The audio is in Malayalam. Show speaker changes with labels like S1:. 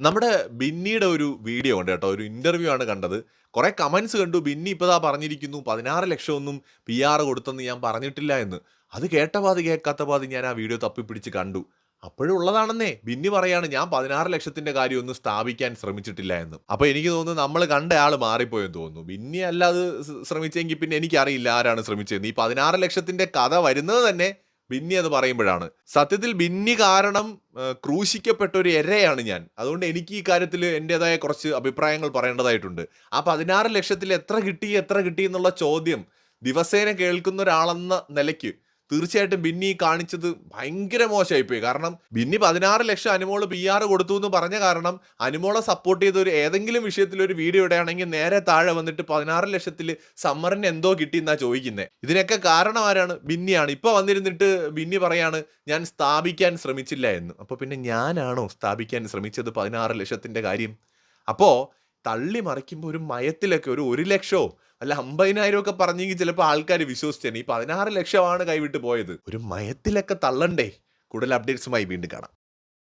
S1: നമ്മുടെ ബിന്നിയുടെ ഒരു വീഡിയോ ഉണ്ട് കേട്ടോ ഒരു ഇന്റർവ്യൂ ആണ് കണ്ടത്. കുറേ കമന്റ്സ് കണ്ടു. ബിന്നി ഇപ്പതാ പറഞ്ഞിരിക്കുന്നു പതിനാറ് ലക്ഷം ഒന്നും പി ആർ കൊടുത്തെന്ന് ഞാൻ പറഞ്ഞിട്ടില്ല എന്ന്. അത് കേട്ട പാതി കേൾക്കാത്ത പാതി ഞാൻ ആ വീഡിയോ തപ്പിപ്പിടിച്ച് കണ്ടു. അപ്പോഴുള്ളതാണെന്നേ ബിന്നി പറയാണ് ഞാൻ പതിനാറ് ലക്ഷത്തിന്റെ കാര്യം ഒന്നും സ്ഥാപിക്കാൻ ശ്രമിച്ചിട്ടില്ല എന്ന്. അപ്പൊ എനിക്ക് തോന്നുന്നു നമ്മൾ കണ്ട ആൾ മാറിപ്പോയെന്ന് തോന്നുന്നു. ബിന്നി അല്ലാതെ സ് ശ്രമിച്ചെങ്കിൽ പിന്നെ എനിക്കറിയില്ല ആരാണ് ശ്രമിച്ചതെന്ന്. ഈ പതിനാറ് ലക്ഷത്തിന്റെ കഥ വരുന്നത് തന്നെ ബിന്നി എന്ന് പറയുമ്പോഴാണ്. സത്യത്തിൽ ബിന്നി കാരണം ക്രൂശിക്കപ്പെട്ട ഒരു എരയാണ് ഞാൻ. അതുകൊണ്ട് എനിക്ക് ഈ കാര്യത്തിൽ എന്റെതായ കുറച്ച് അഭിപ്രായങ്ങൾ പറയേണ്ടതായിട്ടുണ്ട്. ആ പതിനാറ് ലക്ഷത്തിൽ എത്ര കിട്ടി എത്ര കിട്ടി എന്നുള്ള ചോദ്യം ദിവസേന കേൾക്കുന്ന ഒരാളെന്ന നിലയ്ക്ക് തീർച്ചയായിട്ടും ബിന്നി കാണിച്ചത് ഭയങ്കര മോശമായിപ്പോയി. കാരണം ബിന്നി പതിനാറ് ലക്ഷം അനുമോൾ പി ആർ കൊടുത്തു എന്ന് പറഞ്ഞ കാരണം അനുമോളെ സപ്പോർട്ട് ചെയ്ത ഒരു ഏതെങ്കിലും വിഷയത്തിൽ ഒരു വീഡിയോ ഇടുകയാണെങ്കിൽ നേരെ താഴെ വന്നിട്ട് പതിനാറ് ലക്ഷത്തിൽ സമ്മറിന് എന്തോ കിട്ടി എന്നാ ചോദിക്കുന്നത് ഇതിനൊക്കെ കാരണം ആരാണ്? ബിന്നിയാണ്. ഇപ്പൊ വന്നിരുന്നിട്ട് ബിന്നി പറയാണ് ഞാൻ സ്ഥാപിക്കാൻ ശ്രമിച്ചില്ല എന്ന്. അപ്പൊ പിന്നെ ഞാനാണോ സ്ഥാപിക്കാൻ ശ്രമിച്ചത് പതിനാറ് ലക്ഷത്തിന്റെ കാര്യം? അപ്പോ തള്ളി മറിക്കുമ്പോൾ ഒരു മയത്തിലൊക്കെ ഒരു ഒരു ലക്ഷമോ അല്ല അമ്പതിനായിരം ഒക്കെ പറഞ്ഞെങ്കിൽ ചിലപ്പോൾ ആൾക്കാർ വിശ്വസിച്ചേനെ. ഈ പതിനാറ് ലക്ഷമാണ് കൈവിട്ട് പോയത്. ഒരു മയത്തിലൊക്കെ തള്ളണ്ടേ? കൂടുതൽ അപ്ഡേറ്റ്സുമായി വീണ്ടും കാണാം.